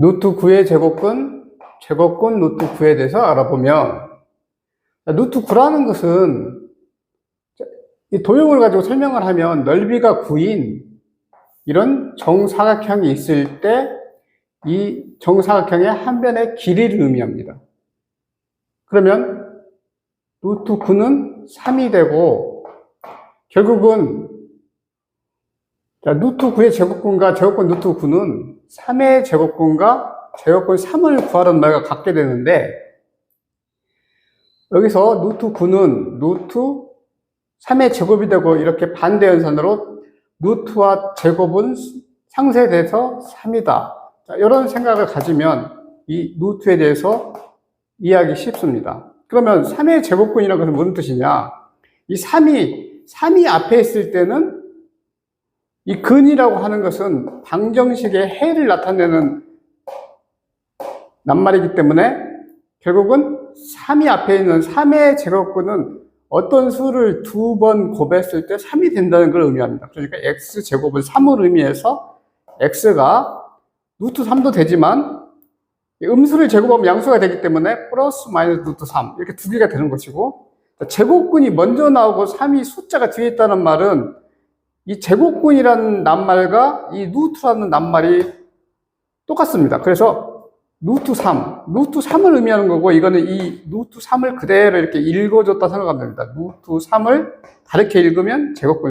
루트 9의 제곱근, 제곱근 루트 9에 대해서 알아보면 루트 9라는 것은 이 도형을 가지고 설명을 하면 넓이가 9인 이런 정사각형이 있을 때 이 정사각형의 한 변의 길이를 의미합니다. 그러면 루트 9는 3이 되고 결국은 자, 루트 9의 제곱근과 제곱근 루트 9는 3의 제곱근과 제곱근 3을 구하는 말과 같게 되는데 여기서 루트 9는 루트 3의 제곱이 되고 이렇게 반대 연산으로 루트와 제곱은 상쇄돼서 3이다. 자, 이런 생각을 가지면 이 루트에 대해서 이해하기 쉽습니다. 그러면 3의 제곱근이라는 것은 무슨 뜻이냐? 이 3이, 3이 앞에 있을 때는 이 근이라고 하는 것은 방정식의 해를 나타내는 낱말이기 때문에 결국은 3이 앞에 있는 3의 제곱근은 어떤 수를 두 번 곱했을 때 3이 된다는 걸 의미합니다. 그러니까 x제곱은 3을 의미해서 x가 루트 3도 되지만 음수를 제곱하면 양수가 되기 때문에 플러스 마이너스 루트 3 이렇게 두 개가 되는 것이고 제곱근이 먼저 나오고 3이 숫자가 뒤에 있다는 말은 이 제곱근이라는 낱말과 이 루트라는 낱말이 똑같습니다. 그래서 루트 3, 루트 3을 의미하는 거고 이거는 이 루트 3을 그대로 이렇게 읽어줬다 생각하면 됩니다. 루트 3을 다르게 읽으면 제곱근